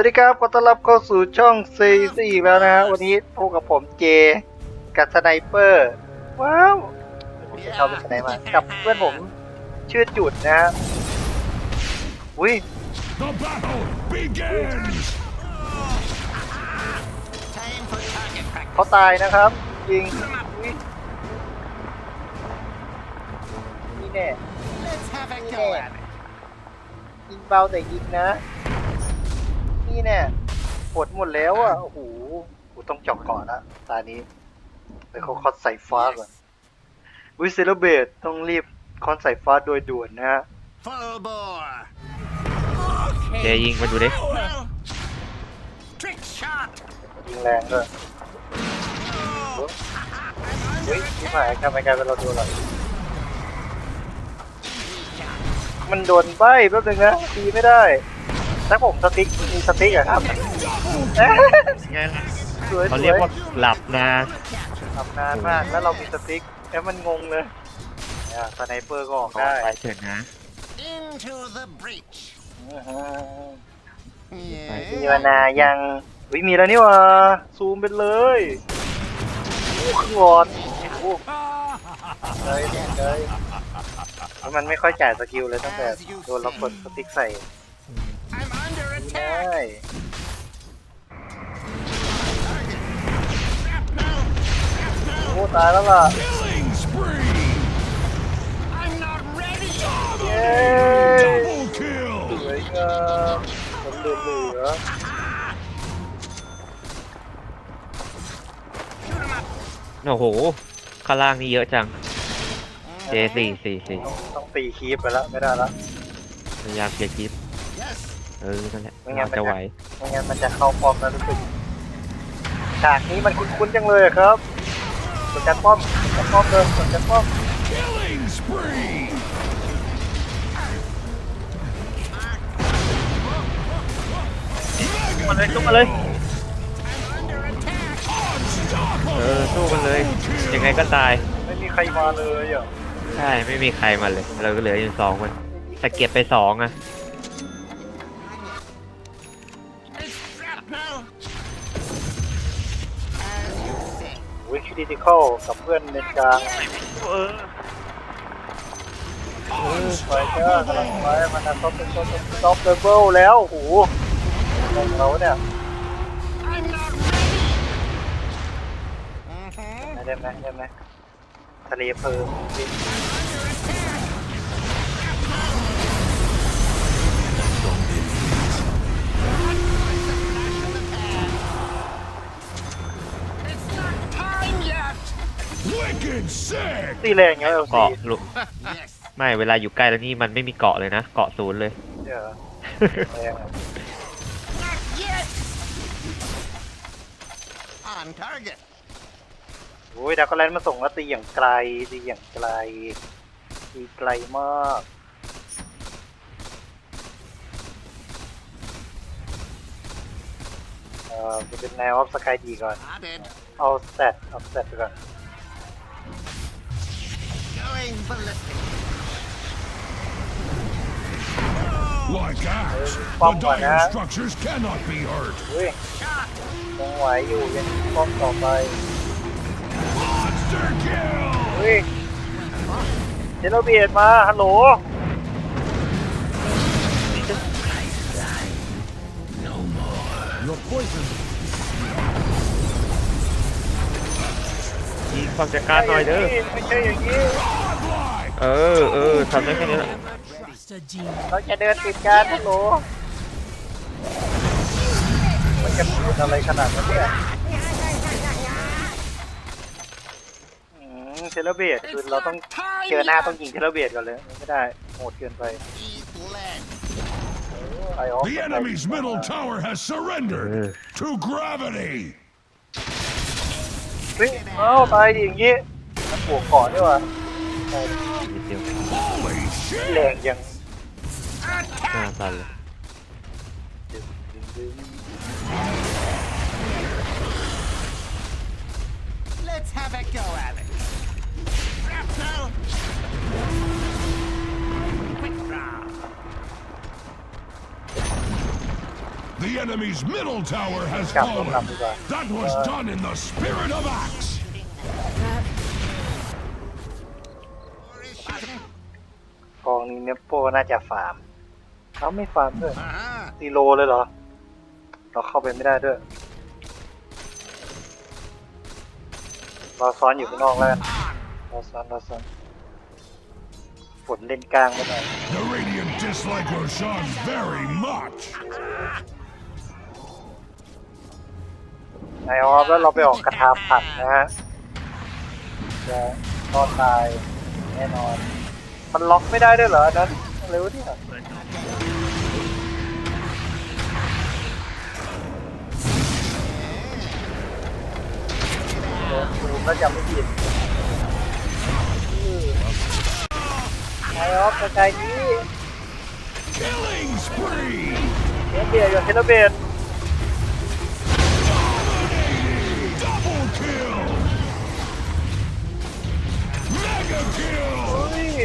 สวัสดีครับขอต้อนรับเข้าสู่ช่องซีซีแล้วนะฮะวันนี้พบกับผมเจ กับสไนเปอร์ ว้าวผมจะเข้าไปสไนมากับเพื่อนผมชื่อจุดนะฮะอุ้ยเขาตายนะครับยิงอุ้ยนี่แน่ Let's have a Yeah. go at it. ยิงเบาแต่ยิงนะ นี่แน่ปวดหมดแล้วอะโอ้โหกูต้องเจอกก่อนละตานี้ไปเขาคอนใส่ฟ้าก่อนวิเซเลเบตต้องรีบคอนใส่ฟ้าโดยด่วนนะฮะ Full bore. เจยิงมาดูดิ Well, trick shot. ยิงแรงด้วยเฮ้ยที่หมายทำไมกลายเป็นเราโดนเรามันโดนใบแป๊บนึงนะตีไม่ได้ ถ้าผมสติ๊กมีสติ๊กอะครับเอ๊ะไงล่ะสวยเขาสเรีวยกว่าหลับนะทำนานมากแล้วเรามีสติ๊กแล้วมันงงเลยเนี่ยสไนเปอร์ก็ออกได้ไปเถอะนะ Into the breach. อื้อหือ Yeah. มีมานายังวิมีแล้วนี่หว่าซูมไปเลยโอ้ครึ่งหลอดโอ้เลยเลยแล้วมันไม่ค่อยจ่ายสกิลเลยตั้งแต่โดนเรากดสติ๊กใส่ I'm under ได attack. ้ Shrapnel. โอ้ตายแล้วล่ะ Killing spree! I'm not ready. เย้ Double kill! สวยงามผมเหลือเหลือ Shoot him up. โอ้โห ข้างล่างนี่เยอะจัง เจสี่สี่สี่ต้องต้องตีคีปไปแล้วไม่ได้แล้วพยายามเคลียร์คลิป Yes. เออนั่นแหละไม่งั้นเราจะไหวไม่งั้นมันจะเข้าป้อมแล้วรู้สึกฉากนี้มันคุ้นๆจังเลยอะครับกดจัดป้อมกดจัดป้อมเลยกดจัดป้อม Killing spree! มาเลยสู้มาเลย Under attack. เออสู้กันเลย ยังไงก็ตาย ไม่มีใครมาเลยอะใช่ไม่มีใครมาเลย เราก็เหลืออยู่สองคนแต่เก็บไปสองอะ วิคริติคอลกับเพื่อนในกลางเออไปเจ้ากำลังไปมันจะท็อปเป็นท็อปเป็นท็อปเลเวลแล้วโอ้โหของเราเนี่ย I'm not ready. Mm-hmm. ได้ไหมได้ไหมทะเลเพลิง ตีแรงไงเอลซีเกาะลุก Yes. ไม่เวลาอยู่ใกล้แล้วนี่มันไม่มีเกาะเลยนะ เกาะศูนย์เลยเดี๋ยวแรงอะ Not yet. On target. โอ้ยดาวก็แลนด์มาส่งแล้วตีอย่างไกลตีอย่างไกลตีไกลมากเอ่อจะเป็นแนวออฟสกายดีก่อน Spotted. เอาสเตตเอาสเตตไปก่อน Going ballistic. Like axe, Bump the on dire that. structures cannot be hurt. เฮ้ย Shot. ยังไหวอยู่ยังป้อมต่อไป Monster kill! เฮ้ยเจโนเบียดมาฮัลโหลยิงความจัดการหน่อยเด้อ ไม่ใช่อย่างนี้ Godlike! เออเออทำได้แค่นี้แหละเราจะเดินติดกันฮัลโหลมันจะพูดอะไรขนาดนั้นเนี่ยอืมเทเลเบียดคือเราต้อง time เจอหน้าต้องยิงเทเลเบียดก่อนเลย ไม่ได้โหดเกินไป Eat lead. ไอออฟ The enemy's middle tower has surrendered Uh. to gravity! เฮ้ยเอ้าตายดิอย่างงี้มันบวกก่อนด้วยวะ นิดเดียว Holy แรง shit! ยัง หน้าสั่นเลย Let's have a go at it. Shrapnel. Quick draw. The enemy's middle tower has กลับลง fallen. กลับดีกว่า That was done in the spirit of Axe. กองนี้เนปโป้น่าจะฟาร์มเขาไม่ฟาร์มด้วย Uh-huh. ตีโลเลยเหรอ เราเข้าไปไม่ได้ด้วย เราซ้อนอยู่ข้างนอกแล้วกันเราซ้อนเราซ้อนฝนเล่นกลางไม่ได้ The Radiant dislike Roshan very much. ไอออฟแล้วเราไปออกกระทาผัดนะฮะจะรอดตาย แน่นอน มันล็อกไม่ได้ด้วยเหรออันนั้นอะไรวะเนี่ยโดนซูมแล้วจำไม่ผิดไอออฟกระจายนี้ Killing spree. เดี๋ยวเบียร์อยู่เทเลเบน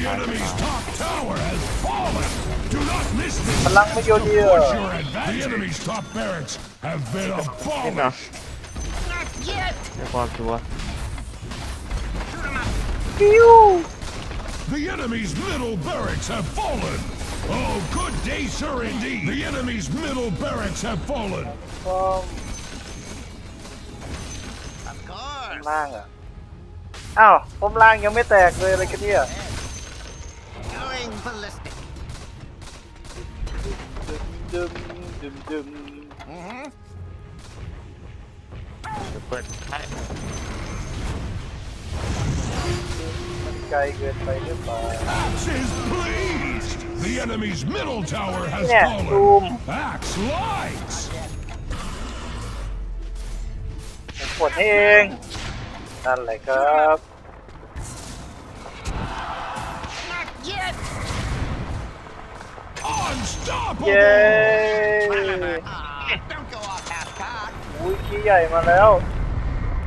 The enemy's top tower has fallen. Do not miss this. พลังไม่โยเดีย What's your advantage? The enemy's top barracks have been abolished. Not yet. ในความชัวร์ Shoot 'em up. ปิ้ว The enemy's middle barracks have fallen. Oh, good day, sir, indeed. The enemy's middle barracks have fallen. ฟอม Of course. ล่างอ่ะ อ้าวผมล่างยังไม่แตกเลยอะไรกันเนี่ย Going ballistic. ดึมดึมดึม Mm-hmm. จะเปิดให้ มันไกลเกินไปหรือเปล่า Axe is pleased. The enemy's middle tower has Yeah, boom. fallen. Axe likes. ผมกดให้เองนั่นแหละครับ เย้ Ah, don't go off half cocked. อุ้ยขี้ใหญ่มาแล้ว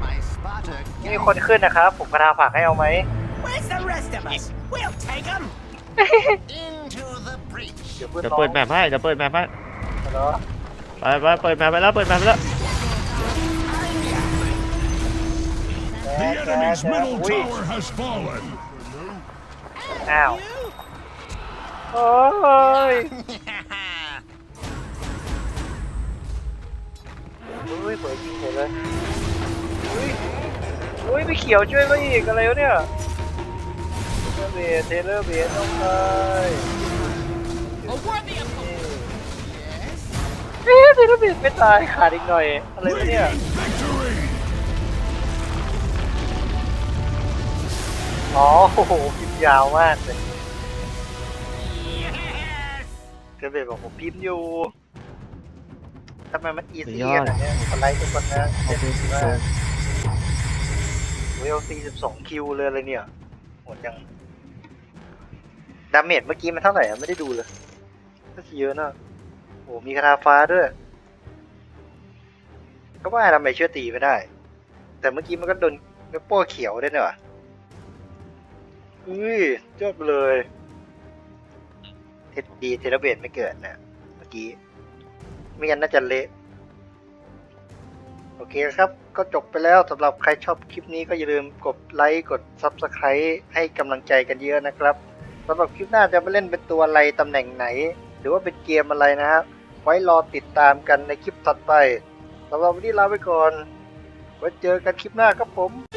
My spotter. มีคนขึ้นนะครับ ผมกระทาผักให้เอาไหม Where's the rest of us? We'll take them. Into the breach. เดี๋ยวเพื่อนเดี๋ยวน้องเปิดแมปให้เดี๋ยวเปิดแมปให้เนาะไปไปเปิดแมปไปแล้วเปิดแมปไปแล้ว The enemy's middle อุ้ย tower has fallen. อ้าว โอ้ยอุ้ยเปิดยิงเฉยเลยอุ้ยอุ้ยไปเขียวช่วยมาอีกอะไรวะเนี่ยเทเลอร์เบสเทเลอร์เบสต้องไปเอ๊ะเทเลอร์เบสไม่ตายขาดอีกหน่อย อะไรวะเนี่ย Radiant victory. อ๋อโอ้โหพิมพ์ยาวมากเลย เทเลอร์เบสบอกผมพิมพ์อยู่ทำไมมันอีสุดซี่ยอขดนาดเนี้ยคนไลค์ทุกคนนะขอบคุณมากครับเวลสี่สิบสองคิวเลยอะไรเนี่ยโหดจังดาเมจเมื่อกี้มันเท่าไหร่อะไม่ได้ดูเลยก็เยอะนะโอ้มีคาถาฟ้าด้วย ก็ว่าทำไมเชื่อตีไม่ได้ แต่เมื่อกี้มันก็โดนเมโป้เขียวได้วยเนอะอุ้ยยอดไปเลย เทดดีเทเลเบตไม่เกิดนะเมื่อกี้ ไม่งั้นน่าจะเละโอเคครับ ก็จบไปแล้วสำหรับใครชอบคลิปนี้ก็อย่าลืมกดไลค์กด Subscribe ให้กำลังใจกันเยอะนะครับสำหรับคลิปหน้าจะไปเล่นเป็นตัวอะไรตำแหน่งไหน หรือว่าเป็นเกมอะไรนะครับไว้รอติดตามกันในคลิปถัดไปสำหรับวันนี้ลาไปก่อน ไว้เจอกันคลิปหน้าครับผม